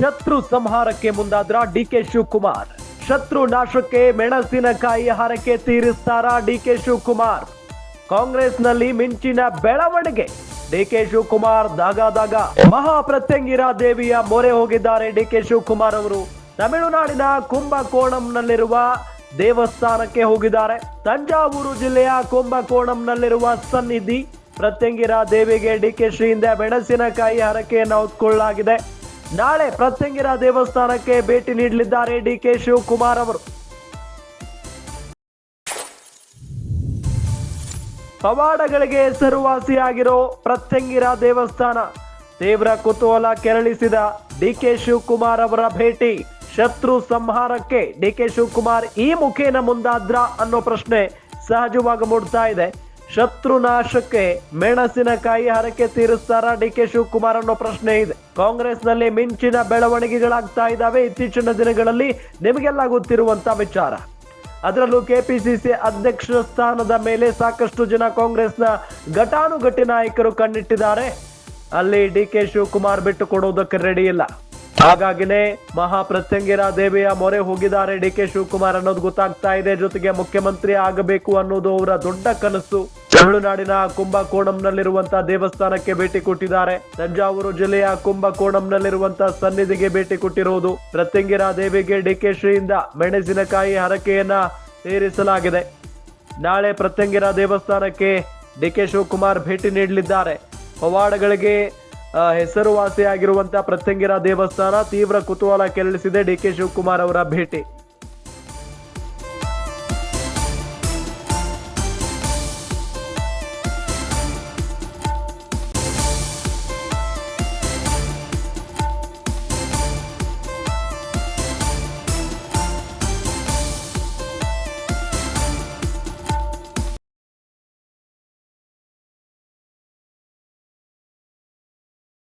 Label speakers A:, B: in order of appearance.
A: ಶತ್ರು ಸಂಹಾರಕ್ಕೆ ಮುಂದಾದ್ರ ಡಿಕೆ ಶಿವಕುಮಾರ್. ಶತ್ರು ನಾಶಕ್ಕೆ ಮೆಣಸಿನಕಾಯಿ ಹರಕೆ ತೀರಿಸ್ತಾರ ಡಿಕೆ ಶಿವಕುಮಾರ್. ಕಾಂಗ್ರೆಸ್ನಲ್ಲಿ ಮಿಂಚಿನ ಬೆಳವಣಿಗೆ. ಡಿಕೆ ಶಿವಕುಮಾರ್ ದಾಗ ದಾಗ ಮಹಾಪ್ರತ್ಯಂಗಿರ ದೇವಿಯ ಮೊರೆ ಹೋಗಿದ್ದಾರೆ ಡಿ ಕೆ ಶಿವಕುಮಾರ್ ಅವರು. ತಮಿಳುನಾಡಿನ ಕುಂಭಕೋಣಂನಲ್ಲಿರುವ ದೇವಸ್ಥಾನಕ್ಕೆ ಹೋಗಿದ್ದಾರೆ. ತಂಜಾವೂರು ಜಿಲ್ಲೆಯ ಕುಂಭಕೋಣಂನಲ್ಲಿರುವ ಸನ್ನಿಧಿ ಪ್ರತ್ಯಂಗಿರಾ ದೇವಿಗೆ ಡಿಕೆ ಶ್ರೀಯಿಂದ ಮೆಣಸಿನಕಾಯಿ ಹರಕೆಯನ್ನು ಹೊತ್ಕೊಳ್ಳಲಾಗಿದೆ ನಾಳೆ ಪ್ರತ್ಯಂಗಿರ ದೇವಸ್ಥಾನಕ್ಕೆ ಭೇಟಿ ನೀಡಲಿದ್ದಾರೆ ಡಿಕೆ ಶಿವಕುಮಾರ್ ಅವರು. ಪವಾಡಗಳಿಗೆ ಹೆಸರುವಾಸಿಯಾಗಿರೋ ಪ್ರತ್ಯಂಗಿರ ದೇವಸ್ಥಾನ ತೀವ್ರ ಕುತೂಹಲ ಕೆರಳಿಸಿದ ಡಿಕೆ ಶಿವಕುಮಾರ್ ಅವರ ಭೇಟಿ ಶತ್ರು ಸಂಹಾರಕ್ಕೆ ಡಿಕೆ ಶಿವಕುಮಾರ್ ಈ ಮುಖೇನ ಮುಂದಾದ್ರ ಅನ್ನೋ ಪ್ರಶ್ನೆ ಸಹಜವಾಗಿ ಮೂಡ್ತಾ ಇದೆ. ಶತ್ರು ನಾಶಕ್ಕೆ ಮೆಣಸಿನಕಾಯಿ ಹರಕೆ ತೀರಿಸ್ತಾರ ಡಿಕೆ ಶಿವಕುಮಾರ್ ಅನ್ನೋ ಪ್ರಶ್ನೆ ಇದೆ. ಕಾಂಗ್ರೆಸ್ನಲ್ಲಿ ಮಿಂಚಿನ ಬೆಳವಣಿಗೆಗಳಾಗ್ತಾ ಇದ್ದಾವೆ. ಇತ್ತೀಚಿನ ದಿನಗಳಲ್ಲಿ ನಿಮಗೆಲ್ಲ ಗೊತ್ತಿರುವಂತ ವಿಚಾರ. ಅದರಲ್ಲೂ ಕೆಪಿಸಿಸಿ ಅಧ್ಯಕ್ಷ ಸ್ಥಾನದ ಮೇಲೆ ಸಾಕಷ್ಟು ಜನ ಕಾಂಗ್ರೆಸ್ನ ಘಟಾನುಘಟಿ ನಾಯಕರು ಕಣ್ಣಿಟ್ಟಿದ್ದಾರೆ. ಅಲ್ಲಿ ಡಿ ಕೆ ಶಿವಕುಮಾರ್ ಬಿಟ್ಟು ಕೊಡೋದಕ್ಕೆ ರೆಡಿ ಇಲ್ಲ. ಹಾಗಾಗಿನೇ ಮಹಾಪ್ರತ್ಯಂಗಿರ ದೇವಿಯ ಮೊರೆ ಹೋಗಿದ್ದಾರೆ ಡಿ ಕೆ ಶಿವಕುಮಾರ್ ಅನ್ನೋದು ಗೊತ್ತಾಗ್ತಾ ಇದೆ. ಜೊತೆಗೆ ಮುಖ್ಯಮಂತ್ರಿ ಆಗಬೇಕು ಅನ್ನೋದು ಅವರ ದೊಡ್ಡ ಕನಸು. ತಮಿಳುನಾಡಿನ ಕುಂಭಕೋಣಂನಲ್ಲಿರುವಂತಹ ದೇವಸ್ಥಾನಕ್ಕೆ ಭೇಟಿ ಕೊಟ್ಟಿದ್ದಾರೆ. ತಂಜಾವೂರು ಜಿಲ್ಲೆಯ ಕುಂಭಕೋಣಂನಲ್ಲಿರುವಂತಹ ಸನ್ನಿಧಿಗೆ ಭೇಟಿ ಕೊಟ್ಟಿರುವುದು ಪ್ರತ್ಯಂಗಿರ ದೇವಿಗೆ ಡಿಕೆ ಶ್ರೀಯಿಂದ ಮೆಣಸಿನಕಾಯಿ ಹರಕೆಯನ್ನ ಸೇರಿಸಲಾಗಿದೆ. ನಾಳೆ ಪ್ರತ್ಯಂಗಿರ ದೇವಸ್ಥಾನಕ್ಕೆ ಡಿಕೆ ಶಿವಕುಮಾರ್ ಭೇಟಿ ನೀಡಲಿದ್ದಾರೆ. ಪವಾಡಗಳಿಗೆ ಹೆಸರುವಾಸಿಯಾಗಿರುವಂತಹ ಪ್ರತ್ಯಂಗಿರ ದೇವಸ್ಥಾನ ತೀವ್ರ ಕುತೂಹಲ ಕೆರಳಿಸಿದೆ ಡಿಕೆ ಶಿವಕುಮಾರ್ ಅವರ ಭೇಟಿ.